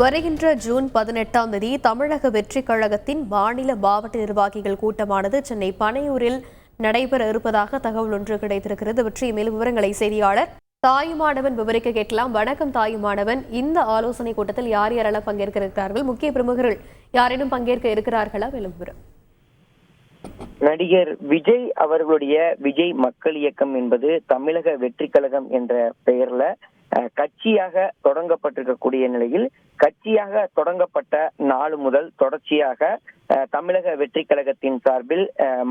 வருகின்ற ஜூன் பதினெட்டாம் தேதி தமிழக வெற்றிக் கழகத்தின் மாநில மாவட்ட நிர்வாகிகள் கூட்டமானது சென்னை பனையூரில் நடைபெற இருப்பதாக தகவல் ஒன்று கிடைத்திருக்கிறது. பற்றி மேலும் விவரங்களை செய்தியாளர் தாயுமானவன் விவரிக்க கேட்கலாம். வணக்கம் தாயுமானவன். இந்த ஆலோசனை கூட்டத்தில் யார் யாரெல்லாம் பங்கேற்க இருக்கிறார்கள் முக்கிய பிரமுகர்கள் யாரேனும் பங்கேற்க இருக்கிறார்களா? மேலும் விவரம். நடிகர் விஜய் அவர்களுடைய விஜய் மக்கள் இயக்கம் என்பது தமிழக வெற்றி கழகம் என்ற பெயர்ல கட்சியாக தொடங்கப்பட்டிருக்கக்கூடிய நிலையில் கட்சியாக தொடங்கப்பட்ட நாள் முதல் தொடர்ச்சியாக தமிழக வெற்றி கழகத்தின் சார்பில்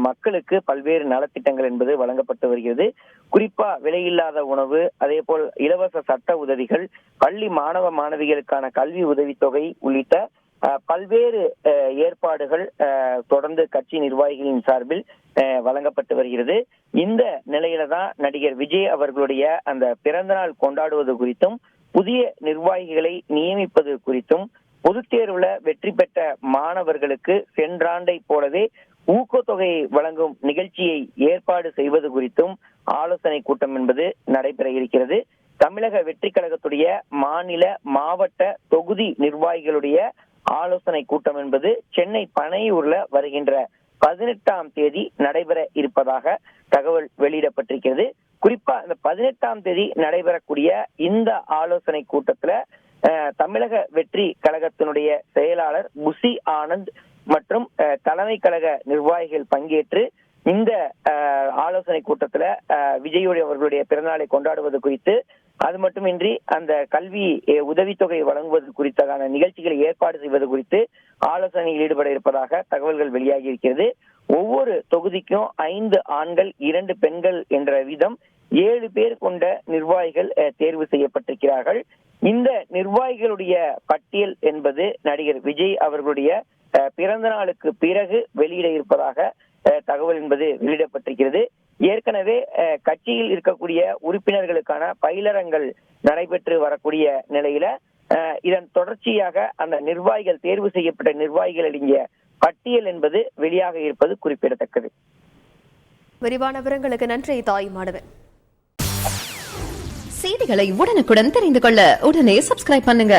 மக்களுக்கு பல்வேறு நலத்திட்டங்கள் என்பது வழங்கப்பட்டு வருகிறது. குறிப்பா விலையில்லாத உணவு அதே போல் இலவச சட்ட உதவிகள் பள்ளி மாணவ மாணவிகளுக்கான கல்வி உதவித்தொகை உள்ளிட்ட பல்வேறு அஹ், ஏற்பாடுகள் அஹ், தொடர்ந்து கட்சி நிர்வாகிகளின் சார்பில் அஹ், வழங்கப்பட்டு வருகிறது. இந்த நிலையில தான் நடிகர் விஜய் அவர்களுடைய அந்த பிறந்தநாள் கொண்டாடுவது குறித்தும் புதிய நிர்வாகிகளை நியமிப்பது குறித்தும் பொதுத் தேர்வுல வெற்றி பெற்ற மாணவர்களுக்கு சென்றாண்டை போலவே ஊக்கத்தொகையை வழங்கும் நிகழ்ச்சியை ஏற்பாடு செய்வது குறித்தும் ஆலோசனை கூட்டம் என்பது நடைபெற இருக்கிறது. தமிழக வெற்றி கழகத்துடைய மாநில மாவட்ட தொகுதி நிர்வாகிகளுடைய ஆலோசனை கூட்டம் என்பது சென்னை பனையூர்ல வருகின்ற பதினெட்டாம் தேதி நடைபெற இருப்பதாக தகவல் வெளியிடப்பட்டிருக்கிறது. குறிப்பா இந்த பதினெட்டாம் தேதி நடைபெறக்கூடிய இந்த ஆலோசனை கூட்டத்துல அஹ், தமிழக வெற்றி கழகத்தினுடைய செயலாளர் புசி ஆனந்த் மற்றும் அஹ், தலைமை கழக நிர்வாகிகள் பங்கேற்று இந்த ஆலோசனை கூட்டத்துல அஹ், விஜய் அவர்களுடைய பிறந்தநாளை கொண்டாடுவது குறித்து அது மட்டுமின்றி அந்த கல்வி உதவித்தொகை வழங்குவது குறித்தான நிகழ்ச்சிகளை ஏற்பாடு செய்வது குறித்து ஆலோசனையில் ஈடுபட இருப்பதாக தகவல்கள் வெளியாகி இருக்கிறது. ஒவ்வொரு தொகுதிக்கும் ஐந்து ஆண்கள் இரண்டு பெண்கள் என்ற விதம் ஏழு பேர் கொண்ட நிர்வாகிகள் அஹ், தேர்வு செய்யப்பட்டிருக்கிறார்கள். இந்த நிர்வாகிகளுடைய பட்டியல் என்பது நடிகர் விஜய் அவர்களுடைய அஹ், பிறந்த நாளுக்கு பிறகு வெளியிட இருப்பதாக தகவல் என்பது வெளியிடப்பட்டிருக்கிறது. ஏற்கனவே கட்சியில் இருக்கக்கூடிய உறுப்பினர்களுக்கான பயிலரங்கள் நடைபெற்று வரக்கூடிய நிலையில இதன் தொடர்ச்சியாக அந்த நிர்வாகிகள் தேர்வு செய்யப்பட்ட நிர்வாகிகள் அடங்கிய பட்டியல் என்பது வெளியாக இருப்பது குறிப்பிடத்தக்கது. விரிவான விவரங்களுக்கு நன்றி தாயுமானவன் செய்திகளை உடனுக்குடன் தெரிந்து கொள்ள உடனே சப்ஸ்கிரைப் பண்ணுங்க.